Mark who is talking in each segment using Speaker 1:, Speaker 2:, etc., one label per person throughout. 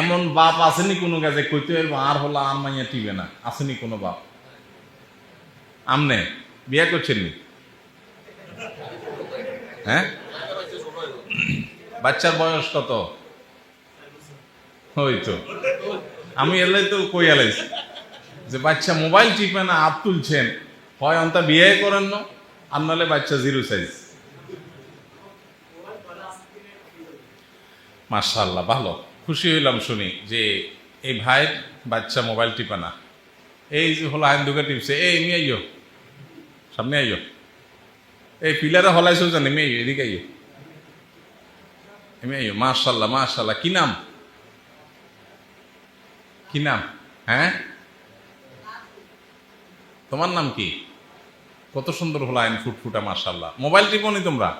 Speaker 1: এমন বাপ আসেনি কোনো কাজে, কইতে পারব আর হলো আর মাইয়া টিবে না। আসেনি কোনো বাপ। আমনে, বিয়ে করছেননি হ্যাঁ? বাচ্চার বয়স কত? ওই তো। আমি এলাই তো কই এলাইছি। যে বাচ্চা মোবাইল টিপে না, আপ তুলছেন। হয় অন্তা বিয়ে করেন না, আর নাহলে বাচ্চা জিরো সাইজ। মার্শাল্লাহ ভালো। খুশি হইলাম শুনি যে, এই ভাইয়ের বাচ্চা মোবাইল টিপে না। এই যে হলো আইন দুকে টিপছে এই মি আইয়ো, সামনে আইয়ো। এই পিলারে হলাইছো জানি মি আইয়ো, এদিকে আইয়ো। এমনি আইয়ো মার্শাল্লাহ মার্শাল্লাহ কি নাম? কি নাম? হ্যাঁ? তোমার নাম কি? কত সুন্দর হলো আইন ফুটফুটা মার্শাল্লাহ মোবাইল টিপনি তোমরা?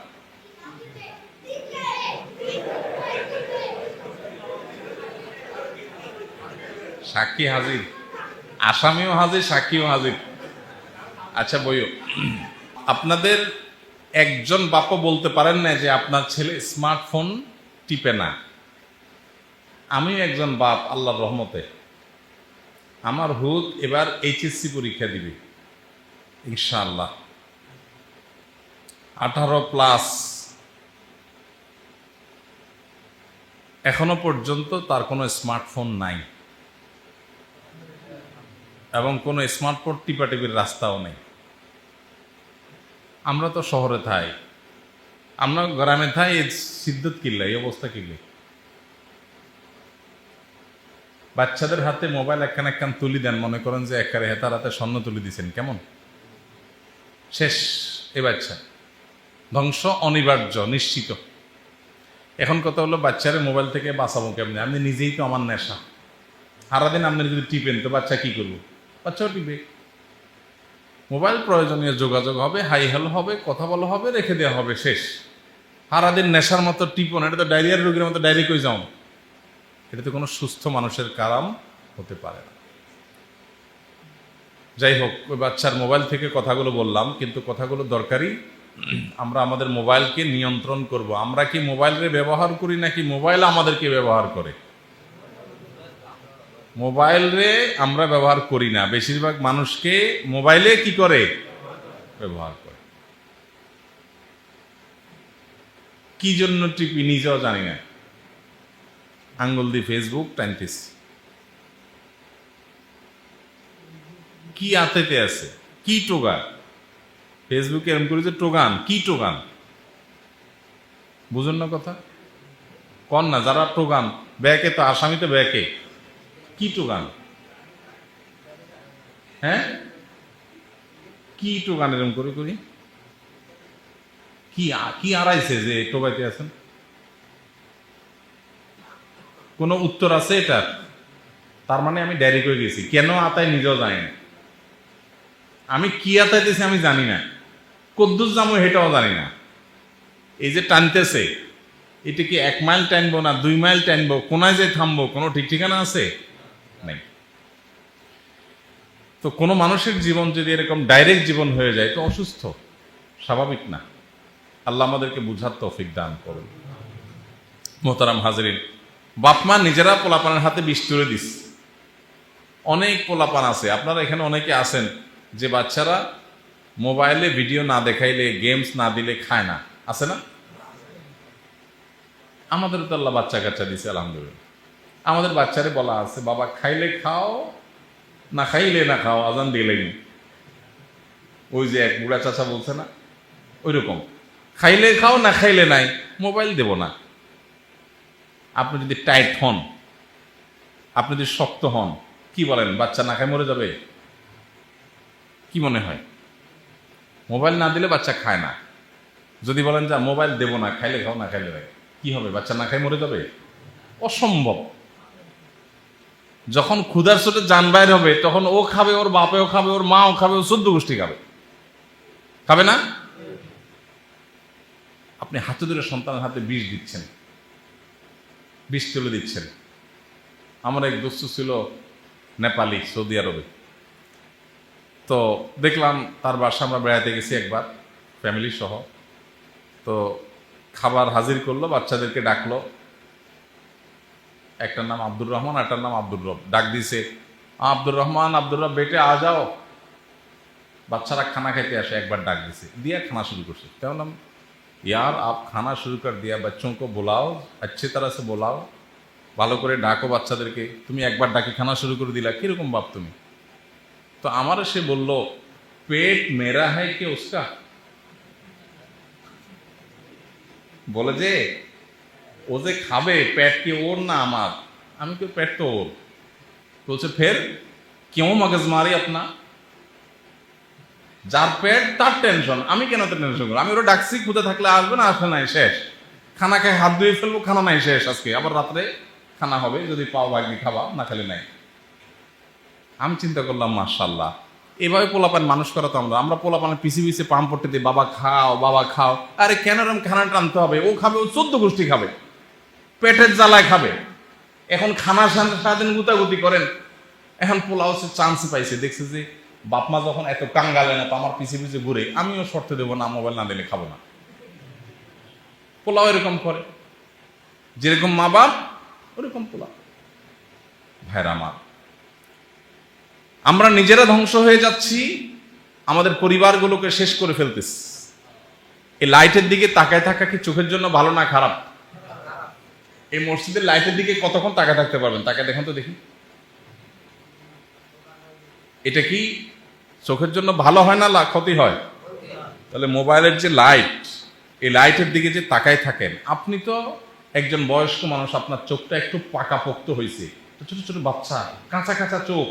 Speaker 1: সাক্ষী হাজির। আসামিও হাজির, সাক্ষীও হাজির। আচ্ছা বইও। আপনাদের একজন বাপও বলতে পারেন না যে আপনার ছেলে স্মার্টফোন টিপে না। আমিও একজন বাপ, আল্লাহর রহমতে। আমার হুদ এবার এইচএসসি পরীক্ষা দিবে। ইনশাআল্লাহ। আঠারো প্লাস। এখনও পর্যন্ত তার কোনো স্মার্টফোন নাই। এবং কোনো স্মার্টফোন টিপাটিপির রাস্তাও নেই। আমরা তো শহরে থাই। আমরা গ্রামে থাই, এই সিদ্ধত কিল্লা, এই অবস্থা কিল্লে। বাচ্চাদের হাতে মোবাইল একখান একখান তুলি দেন, মনে করেন যে একারে হেতার হাতে স্বর্ণ তুলি দিছেন, কেমন? শেষ, এ বাচ্চা। ধ্বংস, অনিবার্য, নিশ্চিত। এখন কথা হলো, বাচ্চারে মোবাইল থেকে বাঁচাবো কেমনি? আপনি নিজেই তো আমার নেশা। সারাদিন আপনি যদি টিপেন, তো বাচ্চা কি করব? বাচ্চাও টিপে। মোবাইল প্রয়োজনীয় যোগাযোগ হবে, হাই হেল হবে, কথা বলা হবে, রেখে দেওয়া হবে, শেষ। সারাদিন নেশার মতো টিপন এটা তো ডায়রিয়ার রোগীর মতো ডায়রি কই যাও? এটা তো কোনো সুস্থ মানুষের কারাম হতে পারে না। যাই হোক, ওই বাচ্চার মোবাইল থেকে কথাগুলো বললাম, কিন্তু কথাগুলো দরকারি। আমরা আমাদের মোবাইলকে নিয়ন্ত্রণ করব। আমরা কি মোবাইলের ব্যবহার করি নাকি মোবাইল আমাদেরকে ব্যবহার করে? মোবাইল রে আমরা ব্যবহার করি না। বেশিরভাগ মানুষকে মোবাইলে কি করে? ব্যবহার করে। কি জন্য টিপি নিজেও জানি না। আঙ্গুল দি ফেসবুক টাইনটিস কি আতেতে আছে? কি টোগা? ফেসবুকে এরকম করে যে টোগান, কি টোগান? বুঝুন না কথা? কন না, যারা টোগান, ব্যাকে তো আসামিতে ব্যাকে। কি টোগান? হ্যাঁ? কি টোগান এরকম করে করি? কি কি আড়াইছে যে টোগাইতে আছেন? কোনো উত্তর আছে এটা তার মানে আমি ডায়েরি করে গেছি কেন আতায় নিজেও জানি না? আমি কি আতাইতেছি আমি জানি না। কদ্দুস যাব সেটাও জানি না। এই যে টানতেছে, এটা কি এক মাইল টানবো না দুই মাইল টানবো? কোনায় যে থামবো? কোনো ঠিক ঠিকানা আছে? নাই। তো কোনো মানুষের জীবন যদি এরকম ডাইরেক্ট জীবন হয়ে যায়, তো অসুস্থ, স্বাভাবিক না। আল্লাহ আমাদেরকে বুঝার তৌফিক দান করুন। মোহতারাম হাজরিন বাপমা নিজেরা পোলাপানের হাতে বিষ তুলে দিস। অনেক পোলাপান আছে, আপনারা এখানে অনেকে আছেন যে বাচ্চারা মোবাইলে ভিডিও না দেখাইলে গেমস না দিলে খায় না। আছে না? আমাদের তো আল্লাহ বাচ্চা কাচ্চা দিছে, আলহামদুলিল্লাহ। আমাদের বাচ্চারে বলা আছে, বাবা, খাইলে খাও, না খাইলে না খাও, আজান দিলেই ওই যে এক বুড়া চাচা বলছে না ওই রকম খাইলে খাও, না খাইলে নাই, মোবাইল দেব না। আপনি যদি টাইট হন, আপনি যদি শক্ত হন, কি বলেন, বাচ্চা না খাই মরে যাবে? কি মনে হয়? মোবাইল না দিলে বাচ্চা খায় না। যদি বলেন যে, মোবাইল দেব না, খাইলে খাও, না খাইলে কি হবে, বাচ্চা না খাই মরে যাবে? অসম্ভব। যখন ক্ষুধার সাথে যান বাইর হবে, তখন ও খাবে, ওর বাপেও খাবে, ওর মাও খাবে, ও চোদ্দ গোষ্ঠী খাবে। খাবে না? আপনি হাতে ধরে সন্তানের হাতে বিষ দিচ্ছেন। বিষ তুলে দিচ্ছেন। আমার এক দোস্ত ছিল নেপালি, সৌদি আরবে। তো দেখলাম তার বাসা আমরা বেড়াতে গেছি একবার ফ্যামিলি সহ। তো খাবার হাজির করল, বাচ্চাদেরকে ডাকলো। একটার নাম আব্দুর রহমান একটার নাম আব্দুর রব। ডাক দিছে, আব্দুর রহমান, আব্দুর রব, বেটে আ যাও। বাচ্চারা খানা খাইতে আসে, একবার ডাক দিছে, দিয়া খানা শুরু করছে। তাই ইয়ার, আপ খানা শুরু কর দিয়া বাচ্চাকে বোলাও, আচ্ছে তারা সে বোলাও। ভালো করে ডাকো বাচ্চাদেরকে, তুমি একবার ডাকে খানা শুরু করে দিলা কীরকম বাপ তুমি? তো আমারও সে বলল, পেট মেরা হয় কে উসকা? বলে যে ও যে খাবে, পেট কি ওর না আমার? আমি কি পেট তো ওর। বলছে, ফের কেউ মগজ মারি আপনা? যার পেট, তার টেনশন আমি কেন তো টেনশন করব? আমি ওরা ডাকছি খুঁজে থাকলে আসবে না আসলে নাই, শেষ। খানা খাই হাত ধুয়ে ফেলব, খানা নাই, শেষ আজকে। আবার রাত্রে খানা হবে, যদি পাও ভাগ্নি খাবা, না খেলে নাই। আমি চিন্তা করলাম মার্শাল্লাহ এভাবে পোলাপান মানুষ করা তো আমরা। আমরা পোলাপানের পিছি পিছিয়ে পাম পড়তে দিই বাবা, খাও বাবা, খাও। আরে, কেন এরকম খানা টানতে হবে? ও খাবে, ও চোদ্দ গোষ্ঠী খাবে। পেটের জ্বালায় খাবে। এখন খানার সারাদিন গুতাগুতি করেন। এখন পোলাও সে চান্স পাইছে। দেখছে যে বাপ মা যখন এত কাঙ্গালে না, তো আমার পিছিয়ে পিছিয়ে ঘুরে, আমিও শর্তে দেবো না মোবাইল না দিলে খাব না। পোলাও এরকম করে। যেরকম মা বাপ, ওরকম পোলাও। ভাইরা আমার, আমরা নিজেরা ধ্বংস হয়ে যাচ্ছি, আমাদের পরিবারগুলোকে শেষ করে ফেলতেছি। এই লাইটের দিকে তাকায় থাকা কি চোখের জন্য ভালো না খারাপ? এই মসজিদের লাইটের দিকে কতক্ষণ তাকা থাকতে পারবেন? তাকে দেখুন তো দেখি। এটা কি চোখের জন্য ভালো হয় না ক্ষতি হয়? তাহলে মোবাইলের যে লাইট, এই লাইটের দিকে যে তাকায় থাকেন, আপনি তো একজন বয়স্ক মানুষ, আপনার চোখটা একটু পাকাপোক্ত হয়েছে। তো ছোট ছোট বাচ্চা, কাঁচা কাঁচা চোখ,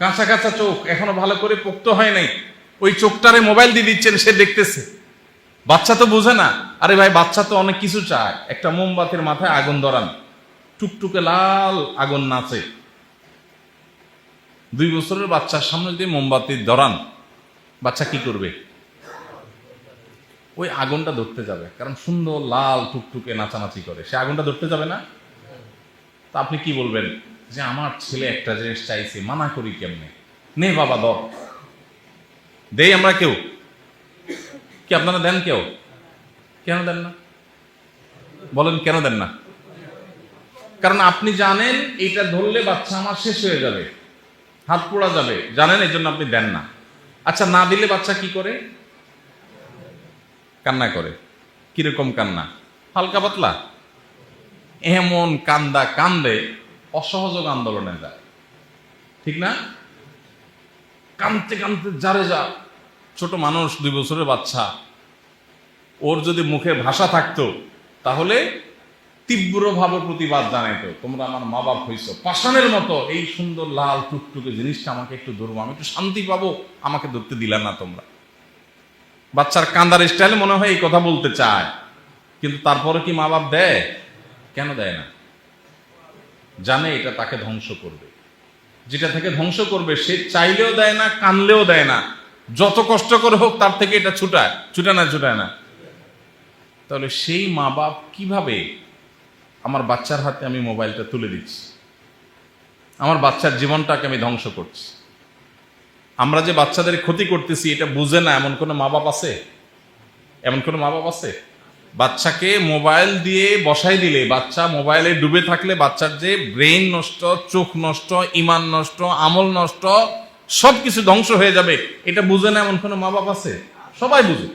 Speaker 1: কাঁচা কাঁচা চোখ, এখনও ভালো করে পোক্ত হয় নাই। ওই চোখটারে মোবাইল দিয়ে দিচ্ছেন, সে দেখতেছে। বাচ্চা তো বোঝে না। আরে ভাই, বাচ্চা তো অনেক কিছু চায়। একটা মোমবাতির মাথায় আগুন ধরান। টুকটুকে লাল আগুন নাচে। দুই বছরের বাচ্চার সামনে যদি মোমবাতি ধরান। বাচ্চা কি করবে? ওই আগুনটা ধরতে যাবে। কারণ সুন্দর লাল টুকটুকে নাচানাচি করে। সে আগুনটা ধরতে যাবে না? তা আপনি কি বলবেন? যে আমার ছেলে একটা জিনিস চাইছে, মানা করি কেমনে? নে বাবা, ধর। দেই আমরা কেউ। কি আপনারা দেন কেউ? কেন দেন না? বলেন কেন দেন না? কারণ আপনি জানেন এইটা ধরলে বাচ্চা আমার শেষ হয়ে যাবে, হাত পোড়া যাবে। জানেন এই জন্য আপনি দেন না। আচ্ছা না দিলে বাচ্চা কি করে? কান্না করে। কীরকম কান্না? হালকা পাতলা? এমন কান্দা কান্দে অসহযোগ আন্দোলনে যায়। ঠিক না? কানতে কানতে যারে যা ছোট মানুষ, দুই বছরের বাচ্চা, ওর যদি মুখে ভাষা থাকতো, তাহলে তীব্রভাবে প্রতিবাদ জানাইতো, তোমরা আমার মা বাপ হইছো। পাষাণের মতো, এই সুন্দর লাল টুকটুকে জিনিসটা আমাকে একটু ধরবো আমি একটু শান্তি পাবো, আমাকে ধরতে দিলা না তোমরা। বাচ্চার কান্দার স্টাইলে মনে হয় এই কথা বলতে চায়, কিন্তু তারপরে কি মা বাপ দেয়? কেন দেয় না? জানে এটা তাকে ধ্বংস করবে। যেটা থেকে ধ্বংস করবে, সে চাইলেও দেয় না, কানলেও দেয় না। যত কষ্ট করে হোক, তার থেকে এটা ছুটায়। ছুটায় না ছুটায় না। তাহলে সেই মা বাপ কীভাবে আমার বাচ্চার হাতে আমি মোবাইলটা তুলে দিচ্ছি? আমার বাচ্চার জীবনটাকে আমি ধ্বংস করছি। আমরা যে বাচ্চাদের ক্ষতি করতেছি, এটা বুঝে না, এমন কোনো মা বাপ আছে? এমন কোনো মা বাপ আছে? বাচ্চাকে মোবাইল দিয়ে বসাই দিলে, বাচ্চা মোবাইলে ডুবে থাকলে, বাচ্চার যে ব্রেইন নষ্ট, চোখ নষ্ট, ইমান নষ্ট, আমল নষ্ট সব কিছু ধ্বংস হয়ে যাবে, এটা বুঝে না এমন কোনো মা বাপ আছে? সবাই বুঝে